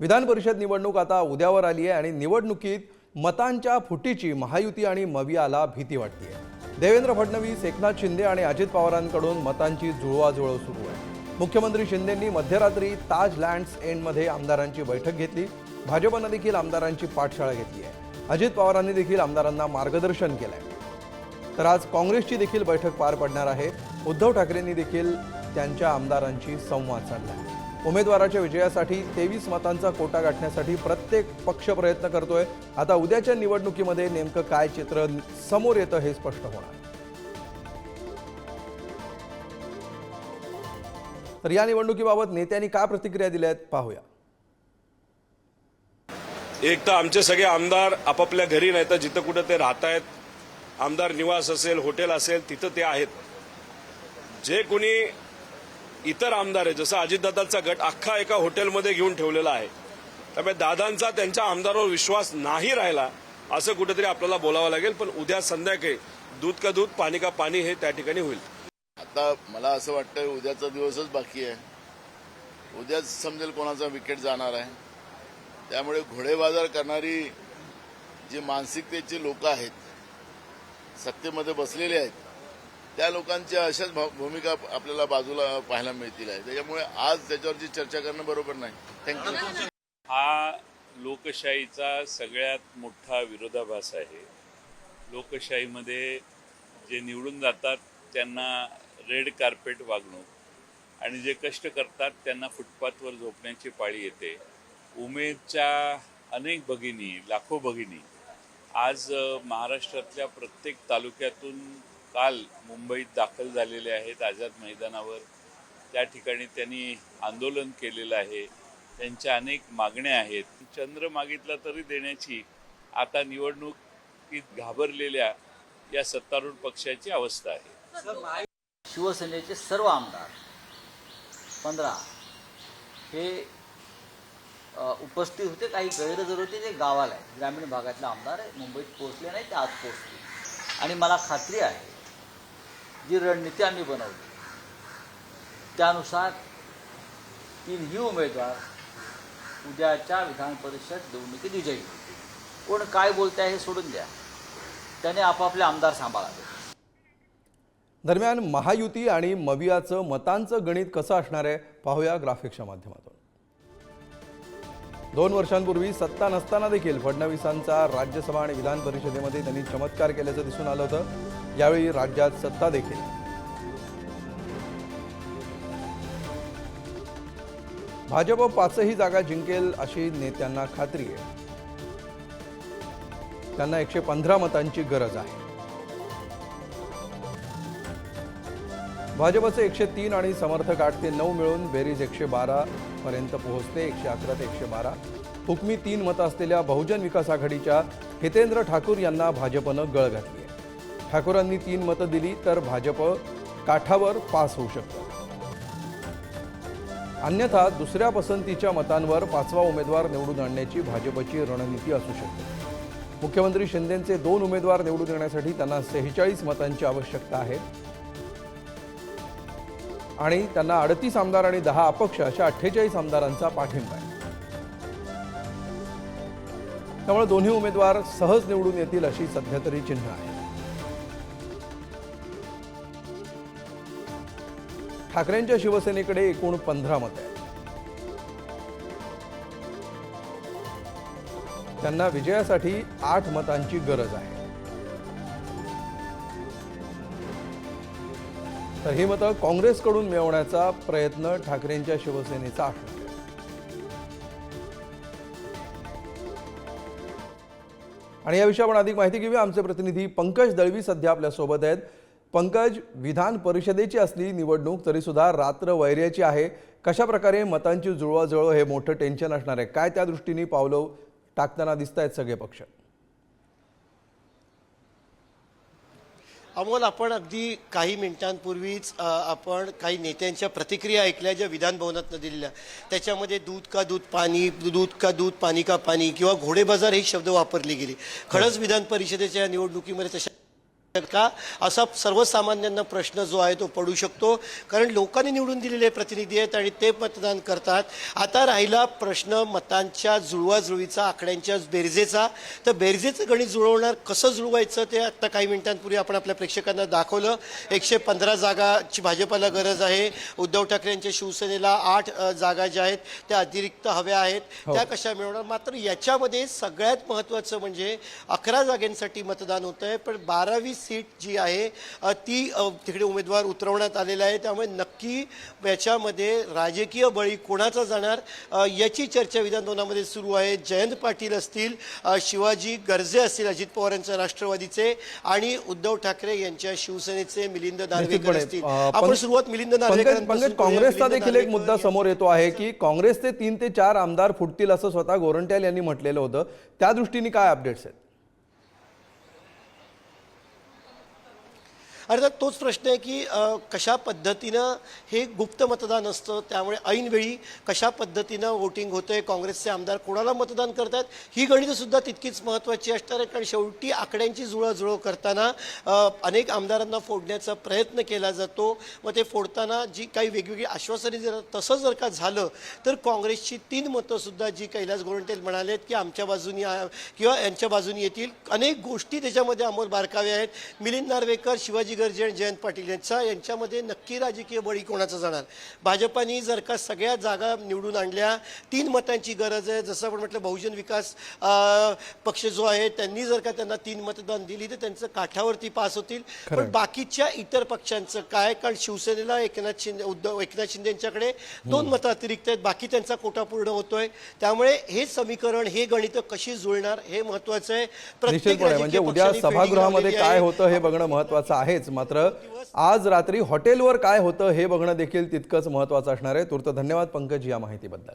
विधान परिषद निवडणूक आता उद्यावर आली आहे आणि निवडणुकीत मतांच्या फुटीची महायुती आणि मवियाला भीती वाटते देवेंद्र फडणवीस एकनाथ शिंदे आणि अजित पवारांकडून मतांची जुळवाजुळव सुरू आहे. मुख्यमंत्री शिंदेंनी मध्यरात्री ताज लँड्स एंडमध्ये आमदारांची बैठक घेतली. भाजपनं देखील आमदारांची पाठशाळा घेतली आहे. अजित पवारांनी देखील आमदारांना मार्गदर्शन केलं आहे तर आज काँग्रेसची देखील बैठक पार पडणार आहे. उद्धव ठाकरेंनी देखील त्यांच्या आमदारांशी संवाद साधला. आहे उमेदवाराच्या विजयासाठी तेवीस मतांचा कोटा गाठण्यासाठी प्रत्येक पक्ष प्रयत्न करतोय. आता उद्याच्या निवडणुकीमध्ये नेमकं काय चित्र समोर येतं हे स्पष्ट होणार. तर या निवडणुकीबाबत नेत्यांनी काय प्रतिक्रिया दिल्या आहेत पाहूया. एक तर आमचे सगळे आमदार आपापल्या घरी नाही तर जिथं कुठं ते राहत आहेत. आमदार निवास असेल हॉटेल असेल तिथं ते आहेत. जे कोणी इतर आमदार आहे जसं अजितदादांचा गट अख्खा एका हॉटेलमध्ये घेऊन ठेवलेला आहे. त्यामुळे दादांचा त्यांच्या आमदारावर विश्वास नाही राहिला असं कुठेतरी आपल्याला बोलावं लागेल पण उद्या संध्याकाळी दूध का दूध पाणी का पाणी हे त्या ठिकाणी होईल. आता मला असं वाटतं उद्याचा दिवसच बाकी आहे. उद्याच समजेल कोणाचा विकेट जाणार आहे. त्यामुळे घोडेबाजार करणारी जी मानसिकतेची लोक आहेत सत्तेमध्ये बसलेले आहेत त्या लोकांच्या अशाच भूमिका आपल्याला बाजूला पाहायला मिळतील आहे. त्याच्यामुळे आज त्याच्यावरची चर्चा करणं बरोबर नाही. थँक्यू हा लोकशाहीचा सगळ्यात मोठा विरोधाभास आहे. लोकशाहीमध्ये जे निवडून जातात त्यांना रेड कार्पेट वागणूक आणि जे कष्ट करतात त्यांना फुटपाथवर झोपण्याची पाळी येते. उमेदच्या अनेक भगिनी लाखो भगिनी आज महाराष्ट्रातल्या प्रत्येक तालुक्यातून काल मुंबईत दाखल झालेले आहेत आझाद मैदानावर. त्या ठिकाणी त्यांनी आंदोलन केलेलं आहे. त्यांच्या अनेक मागण्या आहेत. चंद्र मागितला तरी देण्याची आता निवडणुकीत घाबरलेल्या या सत्तारूढ पक्षाची अवस्था आहे. शिवसेनेचे सर्व आमदार पंधरा हे उपस्थित होते. काही गैरहजर होते जे गावाला आहे. ग्रामीण भागातले आमदार मुंबईत पोहोचले नाही ते आज पोहोचले. आणि मला खात्री आहे जी रणनीती आम्ही बनवली. त्यानुसार तीनही उमेदवार उद्याच्या विधान परिषद निवडणुकीत विजयी. कोण काय बोलत आहे हे सोडून द्या. त्याने आपापले आमदार सांभाळावे. दरम्यान महायुती आणि मवियाचं मतांचं गणित कसं असणार आहे पाहूया ग्राफिक्सच्या माध्यमातून. दोन वर्षांपूर्वी सत्ता नसताना देखील फडणवीसांचा राज्यसभा आणि विधान परिषदेमध्ये त्यांनी चमत्कार केल्याचं दिसून आलं होतं. यावेळी राज्यात सत्ता देखील. भाजप पाचही जागा जिंकेल अशी नेत्यांना खात्री आहे. त्यांना एकशे पंधरा मतांची गरज आहे. भाजपचे एकशे तीन आणि समर्थक आठ ते नऊ मिळून बेरीज एकशे बारा पर्यंत पोहोचते. एकशे अकरा ते एकशे बारा. हुकमी तीन मतं असलेल्या बहुजन विकास आघाडीच्या हितेंद्र ठाकूर यांना भाजपनं गळ घातली आहे. ठाकूरांनी तीन मतं दिली तर भाजप काठावर पास होऊ शकतं. अन्यथा दुसऱ्या पसंतीच्या मतांवर पाचवा उमेदवार निवडून आणण्याची भाजपची रणनीती असू शकते. मुख्यमंत्री शिंदेंचे दोन उमेदवार निवडून येण्यासाठी त्यांना सेहेचाळीस मतांची आवश्यकता आहे. आणि त्यांना अडतीस आमदार आणि दहा अपक्ष अशा अठ्ठेचाळीस आमदारांचा पाठिंबा आहे. त्यामुळे दोन्ही उमेदवार सहज निवडून येतील अशी सध्या तरी चिन्ह आहे. ठाकरेंच्या शिवसेनेकडे एकूण पंधरा मत आहेत. त्यांना विजयासाठी आठ मतांची गरज आहे. तर ही मतं काँग्रेसकडून मिळवण्याचा प्रयत्न ठाकरेंच्या शिवसेनेचा आहे. आणि या आपण अधिक माहिती घेऊया. आमचे प्रतिनिधी पंकज दळवी सध्या आपल्यासोबत आहेत. पंकज विधान परिषदेची असली निवडणूक तरीसुद्धा रात्र वैर्याची आहे. कशा प्रकारे मतांची जुळवाजुळव हे मोठं टेन्शन असणार आहे? काय त्या दृष्टीने पावलं टाकताना दिसत आहेत सगळे पक्ष? अमोल आपण अगदी काही मिनिटांपूर्वीच आपण काही नेत्यांच्या प्रतिक्रिया ऐकल्या ज्या विधानभवनातनं दिलेल्या. त्याच्यामध्ये दूध का दूध पाणी दूध का दूध पाणी का पाणी किंवा घोडेबाजार हे शब्द वापरले गेले. खरंच विधान परिषदेच्या निवडणुकीमध्ये तशा का? असा सर्वसामान्यांना प्रश्न जो आहे तो पडू शकतो. कारण लोकांनी निवडून दिलेले प्रतिनिधी आहेत आणि ते मतदान करतात. आता राहिला प्रश्न मतांच्या जुळवाजुळवीचा आकड्यांच्या बेरजेचा. तर बेरजेचं गणित जुळवणार कसं जुळवायचं ते आता काही मिनिटांपूर्वी आपण आपल्या प्रेक्षकांना दाखवलं. एकशे पंधरा जागाची भाजपाला गरज आहे. उद्धव ठाकरे यांच्या शिवसेनेला आठ जागा ज्या आहेत त्या अतिरिक्त हव्या आहेत. त्या कशा मिळवणार? मात्र याच्यामध्ये सगळ्यात महत्त्वाचं म्हणजे अकरा जागांसाठी मतदान होतं आहे पण बारावी सीट जी आहे ती तिकडे उमेदवार उतरवण्यात आलेला आहे त्यामुळे नक्की याच्यामध्ये राजकीय बळी कोणाचा जाणार याची चर्चा विधानभवनामध्ये सुरू आहे. जयंत पाटील असतील शिवाजी गर्जे असतील अजित पवार यांच्या राष्ट्रवादीचे आणि उद्धव ठाकरे यांच्या शिवसेनेचे मिलिंद नार्वेकर निश्चितपणे असतील. आपण सुरुवात मिलिंद करूया. काँग्रेसचा देखील एक मुद्दा समोर येतो आहे की काँग्रेसचे तीन ते चार आमदार फुटतील असं स्वतः गोरंट्याल यांनी म्हटलेलं होतं. त्या दृष्टीने काय अपडेट्स आहेत? अर्थात तोच प्रश्न आहे की कशा पद्धतीनं हे गुप्त मतदान असतं? त्यामुळे ऐनवेळी कशा पद्धतीनं वोटिंग होतंय? काँग्रेसचे आमदार कोणाला मतदान करतात ही गणितंसुद्धा तितकीच महत्त्वाची असणार आहे कारण शेवटी आकड्यांची जुळवाजुळव करताना अनेक आमदारांना फोडण्याचा प्रयत्न केला जातो. व ते फोडताना जी काही वेगवेगळी आश्वासने जर तसं जर का झालं तर काँग्रेसची तीन मतंसुद्धा जी कैलास गोरंटेल म्हणालेत की आमच्या बाजूनी किंवा यांच्या बाजूनी येतील. अनेक गोष्टी त्याच्यामध्ये अंमल बारकावे आहेत. मिलिंद नार्वेकर शिवाजी गर्जे आणि जयंत पाटील यांचा यांच्यामध्ये नक्की राजकीय बळी कोणाचा जाणार? भाजपाने जर का सगळ्या जागा निवडून आणल्या तीन मतांची गरज आहे. जसं आपण म्हटलं बहुजन विकास पक्ष जो आहे त्यांनी जर का त्यांना तीन मतदान दिली तर त्यांचं काठावरती पास होतील. पण बाकीच्या इतर पक्षांचं काय? कारण शिवसेनेला एकनाथ शिंदे उद्धव एकनाथ शिंदे यांच्याकडे दोन मतं अतिरिक्त आहेत. बाकी त्यांचा कोटा पूर्ण होतोय. त्यामुळे हे समीकरण हे गणित कशी जुळणार हे महत्वाचं आहे. राजकीय म्हणजे उद्या सभागृहामध्ये काय. होतं हे बघणं महत्वाचं आहेच. मात्र आज रात्री हॉटेलवर काय होतं हे बघणं देखील तितकंच महत्वाचं असणार आहे. तुर्त धन्यवाद पंकज या माहितीबद्दल.